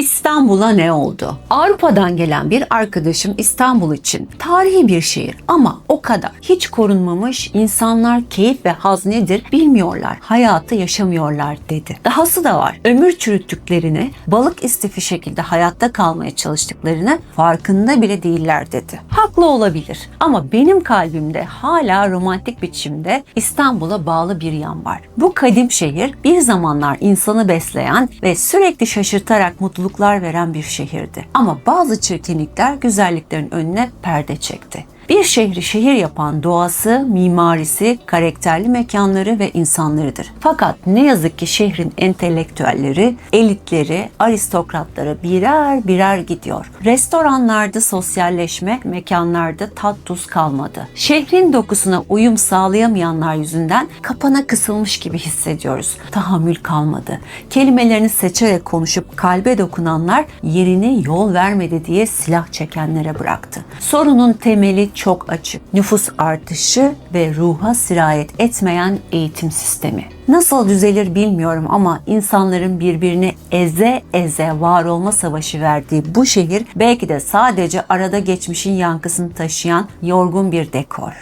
İstanbul'a ne oldu? Avrupa'dan gelen bir arkadaşım İstanbul için tarihi bir şehir ama o kadar. Hiç korunmamış, insanlar keyif ve haz nedir bilmiyorlar. Hayatı yaşamıyorlar dedi. Dahası da var. Ömür çürüttüklerini, balık istifi şekilde hayatta kalmaya çalıştıklarını farkında bile değiller dedi. Haklı olabilir ama benim kalbimde hala romantik biçimde İstanbul'a bağlı bir yan var. Bu kadim şehir bir zamanlar insanı besleyen ve sürekli şaşırtarak mutluluklar veren bir şehirdi. Ama bazı çirkinlikler güzelliklerin önüne perde çekti. Bir şehri şehir yapan doğası, mimarisi, karakterli mekanları ve insanlarıdır. Fakat ne yazık ki şehrin entelektüelleri, elitleri, aristokratları birer birer gidiyor. Restoranlarda sosyalleşme, mekanlarda tat tuz kalmadı. Şehrin dokusuna uyum sağlayamayanlar yüzünden kapana kısılmış gibi hissediyoruz. Tahammül kalmadı. Kelimelerini seçerek konuşup kalbe dokunanlar yerini yol vermedi diye silah çekenlere bıraktı. Sorunun temeli çok açık. Nüfus artışı ve ruha sirayet etmeyen eğitim sistemi. Nasıl düzelir bilmiyorum ama insanların birbirini eze eze var olma savaşı verdiği bu şehir belki de sadece arada geçmişin yankısını taşıyan yorgun bir dekor.